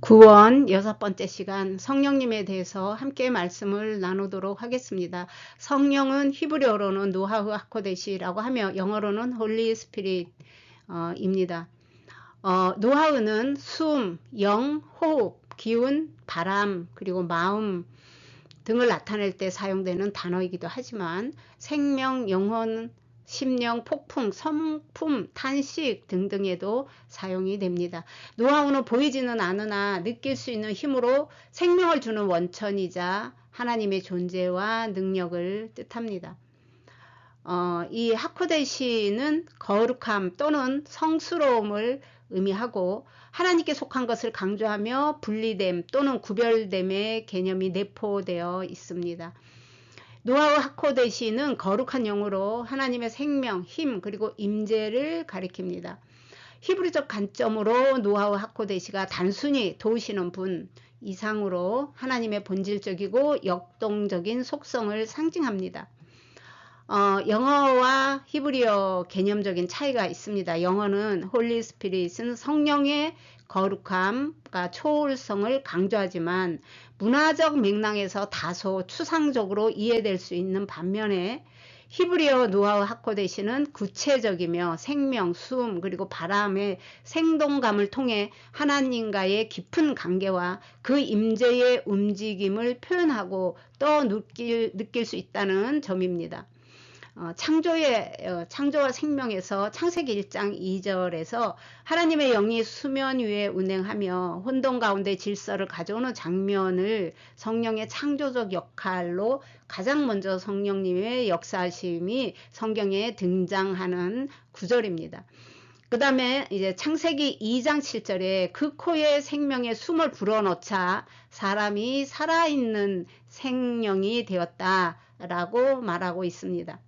구원 여섯 번째 시간 성령님에 대해서 함께 말씀을 나누도록 하겠습니다. 성령은 히브리어로는 노하우 하코데시라고 하며 영어로는 홀리 스피릿입니다. 어, 노하우는 숨, 영, 호흡, 기운, 바람, 그리고 마음 등을 나타낼 때 사용되는 단어이기도 하지만 생명, 영혼, 심령, 폭풍, 성품, 탄식 등등에도 사용이 됩니다. 노하우는 보이지는 않으나 느낄 수 있는 힘으로 생명을 주는 원천이자 하나님의 존재와 능력을 뜻합니다. 어, 이 하코데 시는 거룩함 또는 성스러움을 의미하고 하나님께 속한 것을 강조하며 분리됨 또는 구별됨의 개념이 내포되어 있습니다. 노아우 하코데시는 거룩한 영으로 하나님의 생명, 힘 그리고 임재를 가리킵니다. 히브리적 관점으로 노아우 하코데시가 단순히 도우시는 분 이상으로 하나님의 본질적이고 역동적인 속성을 상징합니다. 어, 영어와 히브리어 개념적인 차이가 있습니다. 영어는 홀리 스피릿은 성령의 거룩함과 초월성을 강조하지만 문화적 맥락에서 다소 추상적으로 이해될 수 있는 반면에 히브리어 노하우 하코데시는 구체적이며 생명, 숨, 그리고 바람의 생동감을 통해 하나님과의 깊은 관계와 그 임재의 움직임을 표현하고 또 느낄, 느낄 수 있다는 점입니다. 어, 창조의 어, 창조와 생명에서 창세기 1장 2절에서 하나님의 영이 수면 위에 운행하며 혼돈 가운데 질서를 가져오는 장면을 성령의 창조적 역할로 가장 먼저 성령님의 역사심이 성경에 등장하는 구절입니다. 그 다음에 이제 창세기 2장 7절에 그 코에 생명의 숨을 불어넣자 사람이 살아있는 생명이 되었다라고 말하고 있습니다.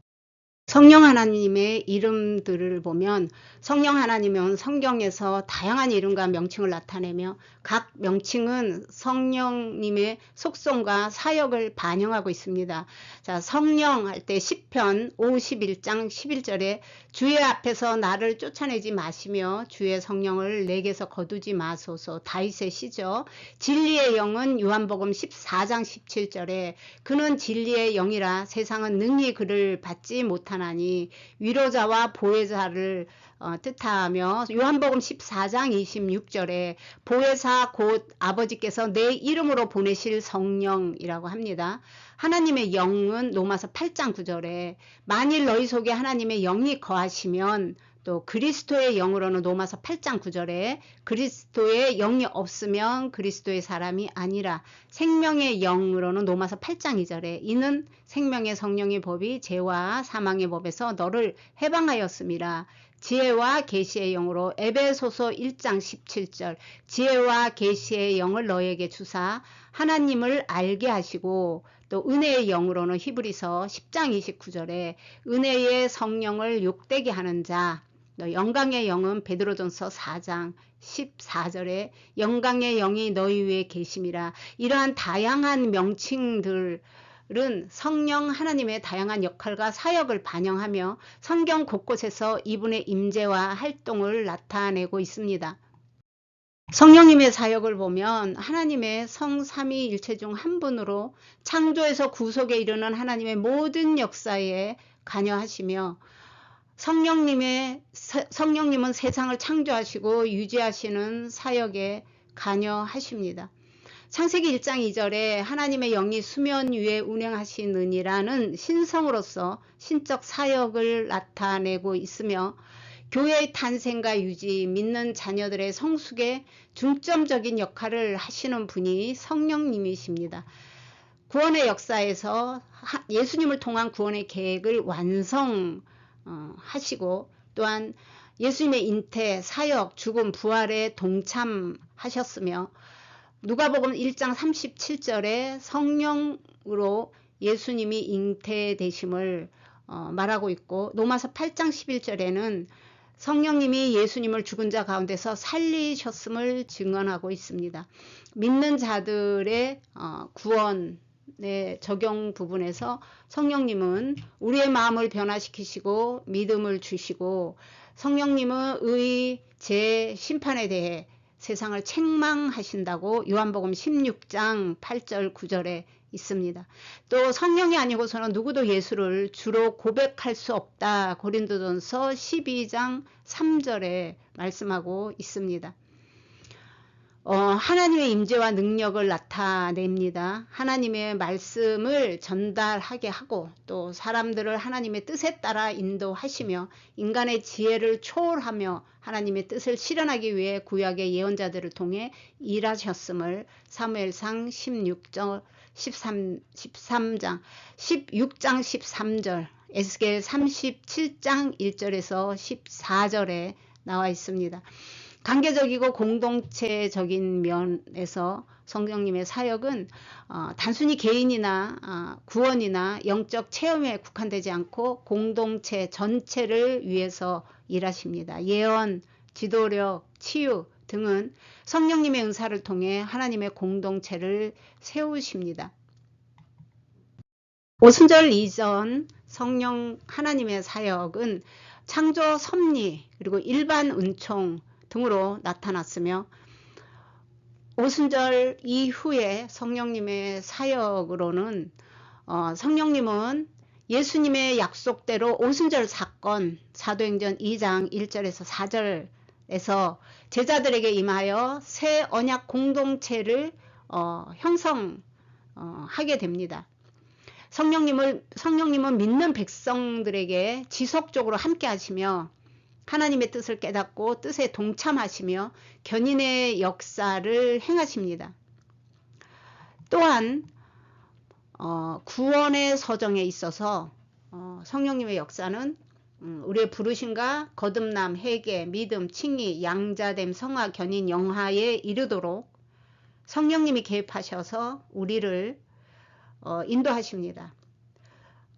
성령 하나님의 이름들을 보면 성령 하나님은 성경에서 다양한 이름과 명칭을 나타내며 각 명칭은 성령님의 속성과 사역을 반영하고 있습니다. 자, 성령 할 때 10편 51장 11절에 주의 앞에서 나를 쫓아내지 마시며 주의 성령을 내게서 거두지 마소서 다윗의 시죠. 진리의 영은 요한복음 14장 17절에 그는 진리의 영이라 세상은 능히 그를 받지 못하나 니 위로자와 보혜자를 어, 뜻하며 요한복음 14장 26절에 보혜사 곧 아버지께서 내 이름으로 보내실 성령이라고 합니다. 하나님의 영은 로마서 8장 9절에 만일 너희 속에 하나님의 영이 거하시면 또 그리스도의 영으로는 로마서 8장 9절에 그리스도의 영이 없으면 그리스도의 사람이 아니라 생명의 영으로는 로마서 8장 2절에 이는 생명의 성령의 법이 죄와 사망의 법에서 너를 해방하였음이라 지혜와 계시의 영으로 에베소서 1장 17절 지혜와 계시의 영을 너에게 주사 하나님을 알게 하시고 또 은혜의 영으로는 히브리서 10장 29절에 은혜의 성령을 욕되게 하는 자 영광의 영은 베드로전서 4장 14절에 영광의 영이 너희 위에 계심이라 이러한 다양한 명칭들 은 성령 하나님의 다양한 역할과 사역을 반영하며 성경 곳곳에서 이분의 임재와 활동을 나타내고 있습니다. 성령님의 사역을 보면 하나님의 성삼위 일체 중 한 분으로 창조에서 구속에 이르는 하나님의 모든 역사에 관여하시며 성령님의 성령님은 세상을 창조하시고 유지하시는 사역에 관여하십니다. 창세기 1장 2절에 하나님의 영이 수면 위에 운행하시느니라는 신성으로서 신적 사역을 나타내고 있으며 교회의 탄생과 유지, 믿는 자녀들의 성숙에 중점적인 역할을 하시는 분이 성령님이십니다. 구원의 역사에서 예수님을 통한 구원의 계획을 완성 하시고 또한 예수님의 인태, 사역, 죽음, 부활에 동참하셨으며 누가복음 1장 37절에 성령으로 예수님이 잉태되심을 어, 말하고 있고 로마서 8장 11절에는 성령님이 예수님을 죽은 자 가운데서 살리셨음을 증언하고 있습니다. 믿는 자들의 어, 구원 의 적용 부분에서 성령님은 우리의 마음을 변화시키시고 믿음을 주시고 성령님은 의, 제 심판에 대해 세상을 책망하신다고 요한복음 16장 8절 9절에 있습니다. 또 성령이 아니고서는 누구도 예수를 주로 고백할 수 없다. 고린도전서 12장 3절에 말씀하고 있습니다. 어, 하나님의 임재와 능력을 나타냅니다. 하나님의 말씀을 전달하게 하고 또 사람들을 하나님의 뜻에 따라 인도하시며 인간의 지혜를 초월하며 하나님의 뜻을 실현하기 위해 구약의 예언자들을 통해 일하셨음을 사무엘상 16절 13, 13장 16장 13절 에스겔 37장 1절에서 14절에 나와 있습니다. 관계적이고 공동체적인 면에서 성령님의 사역은 어, 단순히 개인이나 어, 구원이나 영적 체험에 국한되지 않고 공동체 전체를 위해서 일하십니다. 예언, 지도력, 치유 등은 성령님의 은사를 통해 하나님의 공동체를 세우십니다. 오순절 이전 성령 하나님의 사역은 창조 섭리 그리고 일반 은총 등으로 나타났으며 오순절 이후에 성령님의 사역으로는 어, 성령님은 예수님의 약속대로 오순절 사건 사도행전 2장 1절에서 4절에서 제자들에게 임하여 새 언약 공동체를 어, 형성하게 어, 됩니다. 성령님을 성령님은 믿는 백성들에게 지속적으로 함께 하시며 하나님의 뜻을 깨닫고 뜻에 동참하시며 견인의 역사를 행하십니다. 또한 어, 구원의 서정에 있어서 어, 성령님의 역사는 음, 우리의 부르심과 거듭남, 회개, 믿음, 칭의, 양자됨, 성화, 견인, 영화에 이르도록 성령님이 개입하셔서 우리를 어, 인도하십니다.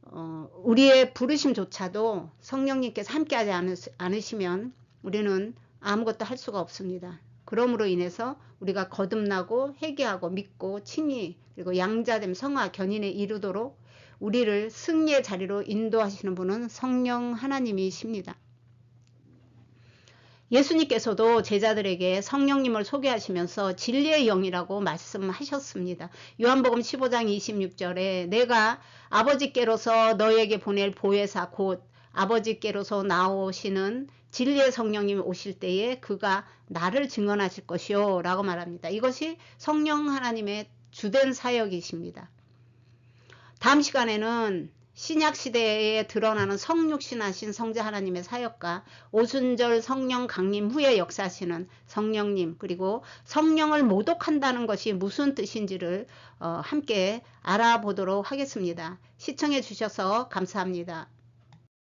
어, 우리의 부르심조차도 성령님께서 함께하지 않으시면 우리는 아무것도 할 수가 없습니다. 그러므로 인해서 우리가 거듭나고 회개하고 믿고 칭의 그리고 양자됨 성화 견인에 이르도록 우리를 승리의 자리로 인도하시는 분은 성령 하나님이십니다. 예수님께서도 제자들에게 성령님을 소개하시면서 진리의 영이라고 말씀하셨습니다. 요한복음 15장 26절에 내가 아버지께로서 너에게 보낼 보혜사 곧 아버지께로서 나오시는 진리의 성령님이 오실 때에 그가 나를 증언하실 것이요 라고 말합니다. 이것이 성령 하나님의 주된 사역이십니다. 다음 시간에는 신약 시대에 드러나는 성육신하신 성자 하나님의 사역과 오순절 성령 강림 후에 역사하시는 성령님 그리고 성령을 모독한다는 것이 무슨 뜻인지를 어, 함께 알아보도록 하겠습니다. 시청해 주셔서 감사합니다.